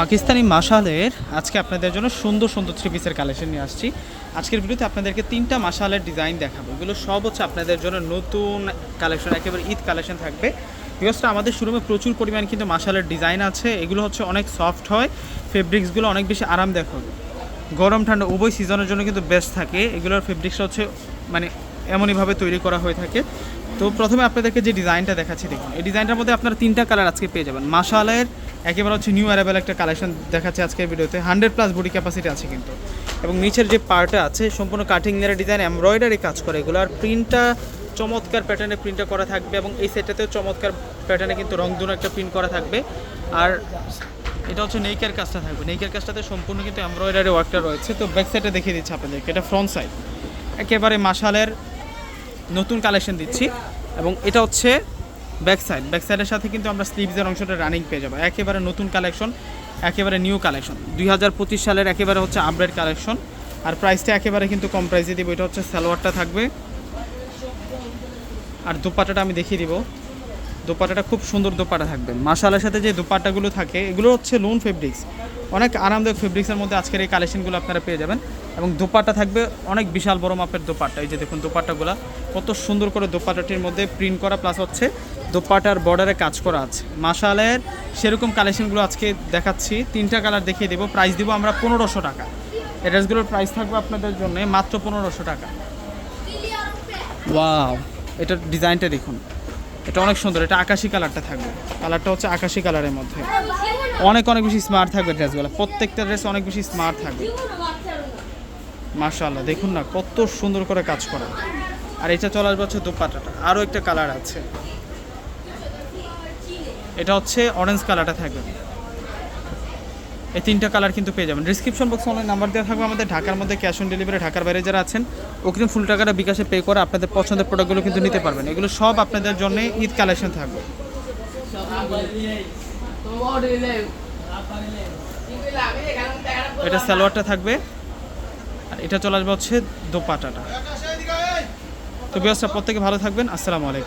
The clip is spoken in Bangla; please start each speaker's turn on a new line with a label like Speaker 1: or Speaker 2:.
Speaker 1: পাকিস্তানি মাসালের আজকে আপনাদের জন্য সুন্দর সুন্দর থ্রি পিসের কালেকশন নিয়ে আসছি। আজকের ভিডিওতে আপনাদেরকে তিনটা মাসালের ডিজাইন দেখাবো। এগুলো সব হচ্ছে আপনাদের জন্য নতুন কালেকশন একেবারে ঈদ কালেকশন থাকবে। বিকজটা আমাদের শোরুমে প্রচুর পরিমাণ কিন্তু মাসালের ডিজাইন আছে। এগুলো হচ্ছে অনেক সফট হয় ফেব্রিক্সগুলো অনেক বেশি আরামদায়ক। হবে গরম, ঠান্ডা, উভয় সিজনের জন্য কিন্তু বেস্ট থাকে। এগুলোর ফেব্রিক্সটা হচ্ছে মানে এমনইভাবে তৈরি করা হয়ে থাকে। তো প্রথমে আপনাদেরকে যে ডিজাইনটা দেখাচ্ছি, দেখুন। এই ডিজাইনটার মধ্যে আপনারা তিনটা কালার আজকে পেয়ে যাবেন। মাসালের একেবারে হচ্ছে নিউ অ্যারাইভেল একটা কালেকশন দেখাচ্ছে আজকের ভিডিওতে। হান্ড্রেড প্লাস বডি ক্যাপাসিটি আছে কিন্তু। এবং নিচের যে পার্টটা আছে, সম্পূর্ণ কাটিং এর ডিজাইন এমব্রয়ডারি কাজ করে এগুলো। আর প্রিন্টটা চমৎকার প্যাটার্নে প্রিন্টটা করা থাকবে এবং এই সেটটাতেও চমৎকার প্যাটার্নে কিন্তু রংধনু একটা প্রিন্ট করা থাকবে। আর এটা হচ্ছে নেইকের কাজটা থাকবে। নেইকের কাজটাতে সম্পূর্ণ কিন্তু এমব্রয়ডারি ওয়ার্কটা রয়েছে। তো ব্যাক সাইডে দেখিয়ে দিচ্ছি আপনাদেরকে। এটা ফ্রন্ট সাইড একেবারে মাসালের নতুন কালেকশন দিচ্ছি। এবং এটা হচ্ছে ব্যাক সাইড ব্যাক সাইডের সাথে কিন্তু আমরা স্লিভসের অংশটা রানিং পেয়ে যাব। একেবারে নতুন কালেকশন একেবারে নিউ কালেকশন দুই হাজার পঁচিশ সালের একেবারে হচ্ছে আপডেট কালেকশন আর প্রাইসটা একেবারে কিন্তু কম প্রাইসে দিব। এটা হচ্ছে সালোয়ারটা থাকবে। আর দোপাটাটা আমি দেখিয়ে দিব। দোপাটাটা খুব সুন্দর দোপাটা থাকবে। মাসালার সাথে যে দোপাটাগুলো থাকে, এগুলো হচ্ছে লোন ফেব্রিক্স অনেক আরামদায়ক ফেব্রিক্সের মধ্যে আজকের এই কালেকশনগুলো আপনারা পেয়ে যাবেন। এবং দোপাটা থাকবে অনেক বিশাল বড় মাপের দোপাট্টা। এই যে দেখুন দোপাট্টাগুলো, কত সুন্দর করে দোপাটাটির মধ্যে প্রিন্ট করা প্লাস হচ্ছে দোপাটার বর্ডারে কাজ করা আছে। মাসালের সেরকম কালেকশনগুলো আজকে দেখাচ্ছি। তিনটা কালার দেখিয়ে দেবো। প্রাইস দেবো আমরা পনেরোশো টাকা। এই ড্রেসগুলোর প্রাইস থাকবে আপনাদের জন্য মাত্র পনেরোশো টাকা। ওয়াও এটার ডিজাইনটা দেখুন। এটা অনেক সুন্দর। এটা আকাশি কালারটা থাকবে। কালারটা হচ্ছে আকাশি কালারের মধ্যে। অনেক অনেক বেশি স্মার্ট থাকবে ড্রেসগুলো প্রত্যেকটা ড্রেস অনেক বেশি স্মার্ট থাকবে। মাশাআল্লাহ, দেখুন না কত সুন্দর করে কাজ করা। আর এটা চলে আসবে হচ্ছে দোপাট্টাটা। আরও একটা কালার আছে। এটা হচ্ছে অরেঞ্জ কালারটা থাকবে। এই তিনটা কালার কিন্তু পেয়ে যাবেন। ডিসক্রিপশন বক্সে অনলাইন নাম্বার দেওয়া থাকবে আমাদের। ঢাকার মধ্যে ক্যাশ অন ডেলিভারি ঢাকার বাইরে যারা আছেন, অগ্রিম ফুল টাকাটা বিকাশে পে করে আপনাদের পছন্দের প্রোডাক্টগুলো কিন্তু নিতে পারবেন। এগুলো সব আপনাদের জন্য ঈদ কালেকশন থাকবে। এটা সালোয়ারটা থাকবে। এটা চলে আসবে হচ্ছে দোপাটাটা। তো ব্যবস্থা প্রত্যেকে ভালো থাকবেন। আসসালামু আলাইকুম।